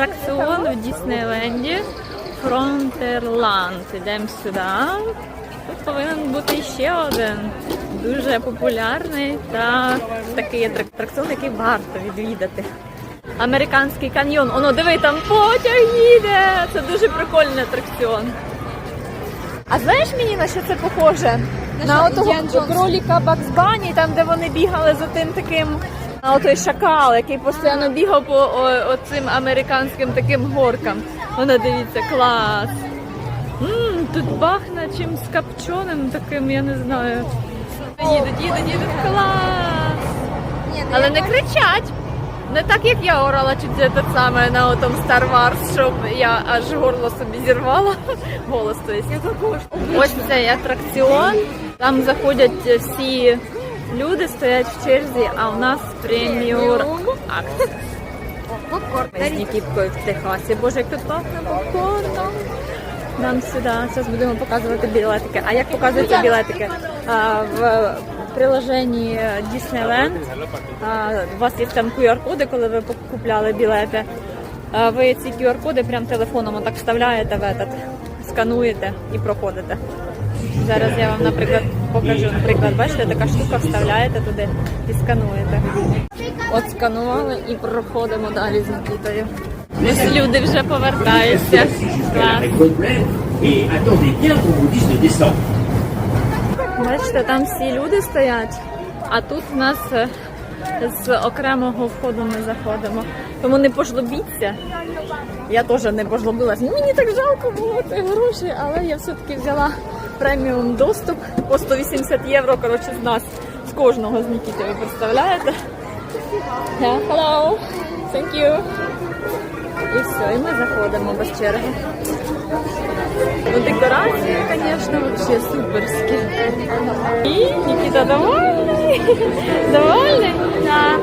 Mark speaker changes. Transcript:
Speaker 1: атракціон в Діснейленді Фронтерланд. Йдемо сюди. Тут повинен бути ще один дуже популярний та такий атрак- атракціон, який варто відвідати. Американський каньйон. Оно, диви, там потяг їде. Це дуже прикольний атракціон. А знаєш мені на що це похоже? На отого кроліка Бакс Бані, там де вони бігали за тим таким. А отой шакал, який постійно бігав по оцим американським таким горкам. Воно дивіться, клас. Мм, тут пахне чимсь копченим таким, я не знаю. Їдуть, їдуть, їдуть, клас. Але не кричать. Не так, як я орала чуть те саме на отом Star Wars, щоб я аж горло собі зірвала. Голос то есть. Ось цей атракціон. Там заходять всі люди, стоять в черзі, а у нас преміур акція. Ми з Нікіткою в Техасі. Боже, як тут пахне попкорном. Нам сюди. Зараз будемо показувати білетики. А як показуються білетики? А, в приложенні Disneyland а, у вас є там QR-коди, коли ви купляли білети. А, ви ці QR-коди прям телефоном отак вставляєте в этот, скануєте і проходите. Зараз я вам, наприклад, покажу. Наприклад, бачите, така штука вставляєте туди і скануєте. От сканували і проходимо далі з Нікітою. Ось люди вже повертаються. Клас. Бачите, там всі люди стоять, а тут в нас е, з окремого входу ми заходимо. Тому не пожлобіться. Я теж не пожлобилась. Ну, Мені так жалко було ці гроші, але я все-таки взяла преміум доступ по 180 євро. Коротше, з нас, з кожного з Нікіти, ви представляєте? Yeah, hello. Thank you. І все, і ми заходимо без черги. Ну, декорації, звісно, вообще суперські. І Нікіта довольний. Довольний? Так.